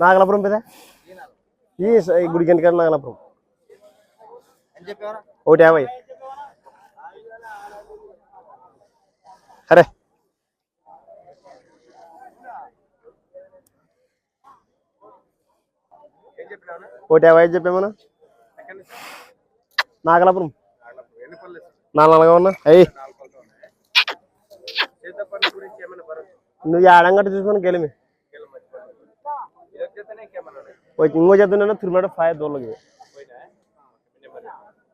నాగలాపురం పెదా ఈ గుడికి వెనకాల నాగలాపురం. ఒకటి యాభై. అరే. ఒకటి యాభై చెప్పామన్నా నాగలాపురం. నాలుగు ఉన్నా అయ్యి నువ్వు ఆడంగట్టు చూసుకొని గెలిమి ఇంకో చెప్తున్నా తిరుమల ఫైవ్ దోళ్ళకి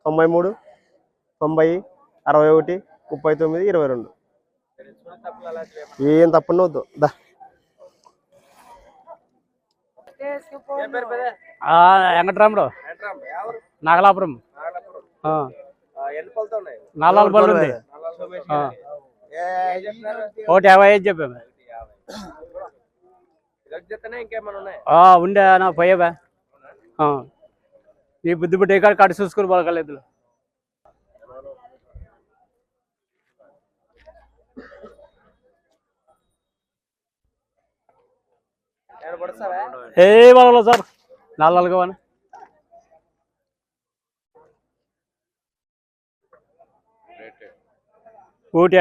తొంభై మూడు తొంభై అరవై ఒకటి ముప్పై తొమ్మిది ఇరవై రెండు. ఏం తప్పకుండా వద్దు దా. వెంకటరాముడు. నాగలాపురం. ఆ. నాలుగు ఉంది. ఆ. ఒకటి యాభై ఐదు చెప్పాము. ఉండే నా పోయేవా ఈ నీ బుద్ధి పుట్టి కాడ కట్టు చూసుకుని పలకలేదు ఏ వాళ్ళ సార్? నాలుగు నాలుగు కావాలి ఒకటి